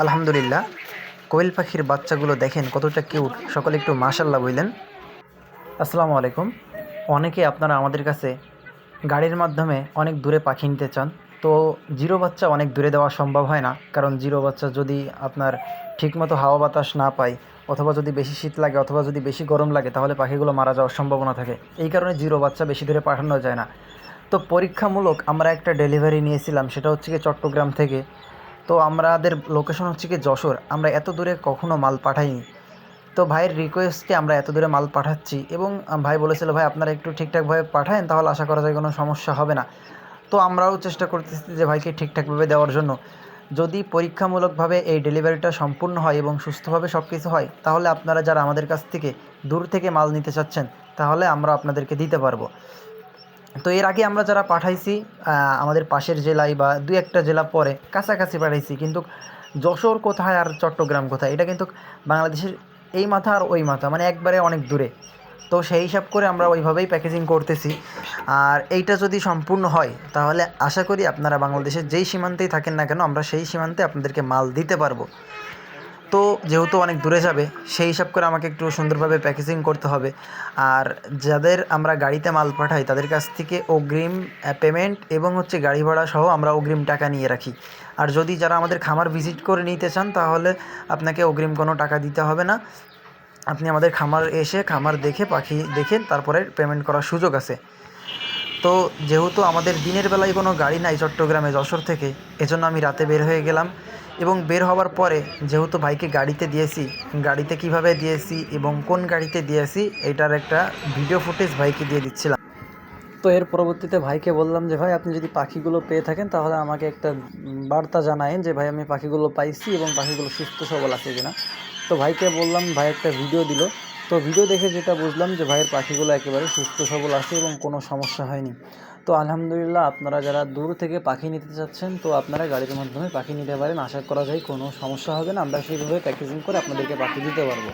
আলহামদুলিল্লাহ, কোয়েল পাখির বাচ্চাগুলো দেখেন কতটা কিউট সকলে একটু মাশাল্লাহ বললেন। আসসালামু আলাইকুম। অনেকে আপনারা আমাদের কাছে গাড়ির মাধ্যমে অনেক দূরে পাখি নিতে চান। তো জিরো বাচ্চা অনেক দূরে দেওয়া সম্ভব হয় না, কারণ জিরো বাচ্চা যদি আপনার ঠিকমতো হাওয়া বাতাস না পায়, অথবা যদি বেশি শীত লাগে, অথবা যদি বেশি গরম লাগে, তাহলে পাখিগুলো মারা যাওয়ার সম্ভাবনা থাকে। এই কারণে জিরো বাচ্চা বেশি দূরে পাঠানো যায় না। তো পরীক্ষামূলক আমরা একটা ডেলিভারি নিয়েছিলাম, সেটা হচ্ছে চট্টগ্রাম থেকে তো আমাদের লোকেশন হচ্ছে কি যশোর। আমরা এত দূরে কখনো মাল পাঠাইনি। তো ভাইয়ের রিকোয়েস্টে আমরা এত দূরে মাল পাঠাচ্ছি এবং ভাই বলেছিল, ভাই, আপনারা একটু ঠিকঠাকভাবে পাঠায়েন, তাহলে আশা করা যায় কোনো সমস্যা হবে না। তো আমরাও চেষ্টা করতেছি যে ভাইকে ঠিকঠাকভাবে দেওয়ার জন্য। যদি পরীক্ষামূলকভাবে এই ডেলিভারিটা সম্পূর্ণ হয় এবং সুস্থভাবে সব কিছু হয়, তাহলে আপনারা যারা আমাদের কাছ থেকে দূর থেকে মাল নিতে চাচ্ছেন, তাহলে আমরা আপনাদেরকে দিতে পারব। তো এর আগে আমরা যারা পাঠাইছি আমাদের পাশের জেলায় বা দুই একটা জেলা পরে কাছাকাছি পাঠাইছি, কিন্তু যশোর কোথায় আর চট্টগ্রাম কোথায়, এটা কিন্তু বাংলাদেশের এই মাথা আর ওই মাথা মানে একবারে অনেক দূরে। তো সেই হিসাব করে আমরা ওইভাবেই প্যাকেজিং করতেছি। আর এইটা যদি সম্পূর্ণ হয়, তাহলে আশা করি আপনারা বাংলাদেশের যেই সীমান্তেই থাকেন না কেন, আমরা সেই সীমান্তে আপনাদেরকে মাল দিতে পারব। তো যেহেতু অনেক দূরে যাবে, সেই হিসাব করে আমাকে একটু সুন্দরভাবে প্যাকেজিং করতে হবে। আর যাদের আমরা গাড়িতে মাল পাঠাই, তাদের কাছ থেকে অগ্রিম পেমেন্ট এবং হচ্ছে গাড়ি ভাড়া সহ আমরা অগ্রিম টাকা নিয়ে রাখি। আর যদি যারা আমাদের খামার ভিজিট করে নিতে চান, তাহলে আপনাকে অগ্রিম কোনো টাকা দিতে হবে না। আপনি আমাদের খামার এসে খামার দেখে, পাখি দেখে তারপরে পেমেন্ট করার সুযোগ আছে। তো যেহেতু আমাদের দিনের বেলায় কোনো গাড়ি নাই চট্টগ্রামে যশোর থেকে, এজন্য আমি রাতে বের হয়ে গেলাম এবং বের হওয়ার পরে যেহেতু ভাইকে গাড়িতে দিয়েছি, গাড়িতে কীভাবে দিয়েছি এবং কোন গাড়িতে দিয়েছি এটার একটা ভিডিও ফুটেজ ভাইকে দিয়ে দিচ্ছিলাম। তো এর পরবর্তীতে ভাইকে বললাম যে, ভাই, আপনি যদি পাখিগুলো পেয়ে থাকেন তাহলে আমাকে একটা বার্তা জানায়েন যে, ভাই, আমি পাখিগুলো পাইছি এবং পাখিগুলো সুস্থ সবল আছে কিনা। তো ভাইকে বললাম, ভাই একটা ভিডিও দিল। তো ভিডিও দেখে যেটা বুঝলাম যে ভাইয়ের পাখিগুলো একেবারে সুস্থ সবল আছে এবং কোনো সমস্যা হয়নি। তো আলহামদুলিল্লাহ আপনারা যারা দূর থেকে পাখি নিতে চাচ্ছেন, তো আপনারা গাড়ির মাধ্যমে পাখি নিতে পারেন। আশা করা যায় কোনো সমস্যা হবে না। আমরা সেইভাবে প্যাকেজিং করে আপনাদেরকে পাখি দিতে পারব।